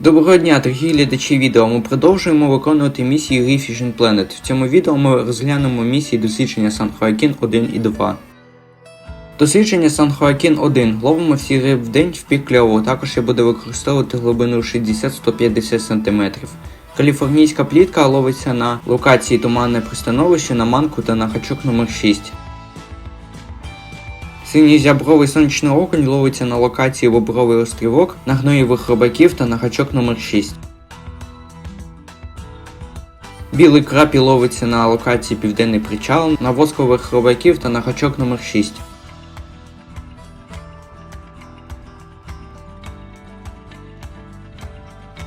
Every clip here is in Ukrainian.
Доброго дня, дорогі глядачі відео. Ми продовжуємо виконувати місії гри Fishing Planet. В цьому відео ми розглянемо місії дослідження Сан Хоакін 1 і 2. Дослідження Сан Хоакін 1. Ловимо всі риб в день в пік кльову. Також я буду використовувати глибину 60-150 см. Каліфорнійська плітка ловиться на локації Туманне пристановище на манку та на хачок номер 6 Синій зябровий сонячний окунь ловиться на локації Бобровий острівок, на гноєвих рибаків та на гачок номер 6 Білий крапі ловиться на локації Південний причал, на воскових рибаків та на гачок номер 6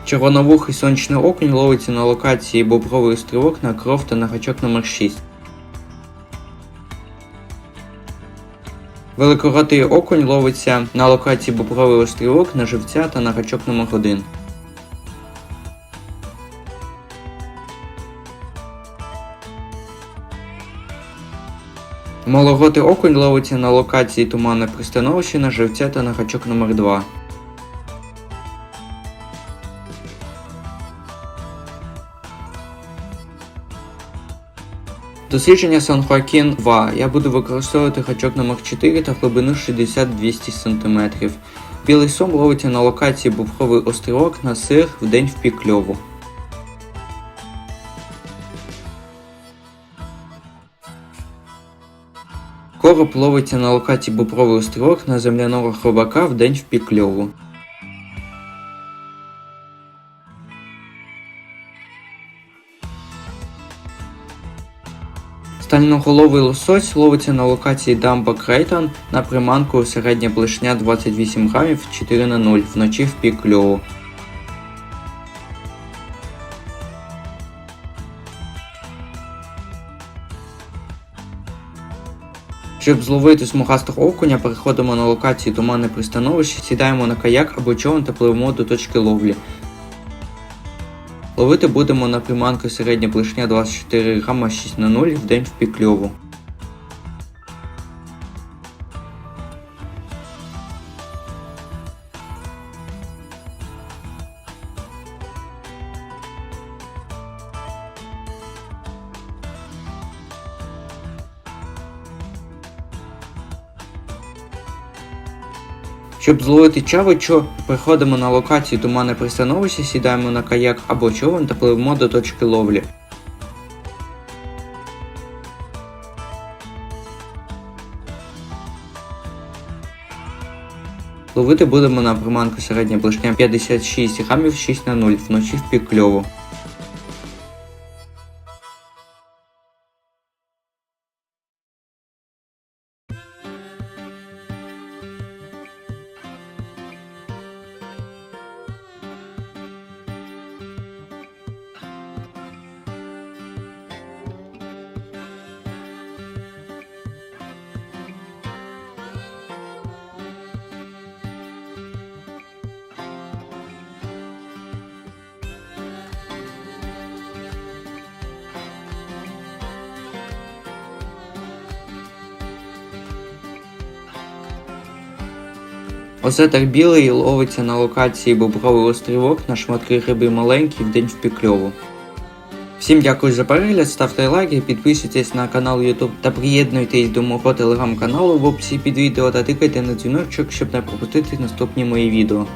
Червоновухий сонячний окунь ловиться на локації Бобровий острівок на кров та на гачок номер 6 Великоротий окунь ловиться на локації Бобровий острівок, на живця та на гачок номер 1 Малоготий окунь ловиться на локації Туманне пристановище, на живця та на гачок номер 2 Дослідження Сан Хоакін 2. Я буду використовувати гачок номер 4 та глибину 60-200 см. Білий сом ловиться на локації Бобровий острівок на сир в день в пік. Короб ловиться на локації Бобровий острівок на земляного хробака в день в пік. Стальноголовий лосось ловиться на локації Дамба Крейтон на приманку середня блишня 28 грамів 4 на 0 вночі в пік кльову. Щоб зловити смугастого окуня, переходимо на локації туманне пристановище, сідаємо на каяк або човен та пливемо до точки ловлі. Ловити будемо на приманку середня блишня 24 грама 6 на 0 в день в пік Щоб зловити чавичу, приходимо на локацію туманне пристановище, сідаємо на каяк або човен та пливемо до точки ловлі. Ловити будемо на приманку середня блишня 56 грамів 6 на 0 вночі в пік кльову. Осетр білий ловиться на локації Бобровий острівок на шматки риби маленькі в день в пікльову. Всім дякую за перегляд, ставте лайки, підписуйтесь на канал YouTube та приєднуйтесь до мого телеграм-каналу в описі під відео та тикайте на дзвіночок, щоб не пропустити наступні мої відео.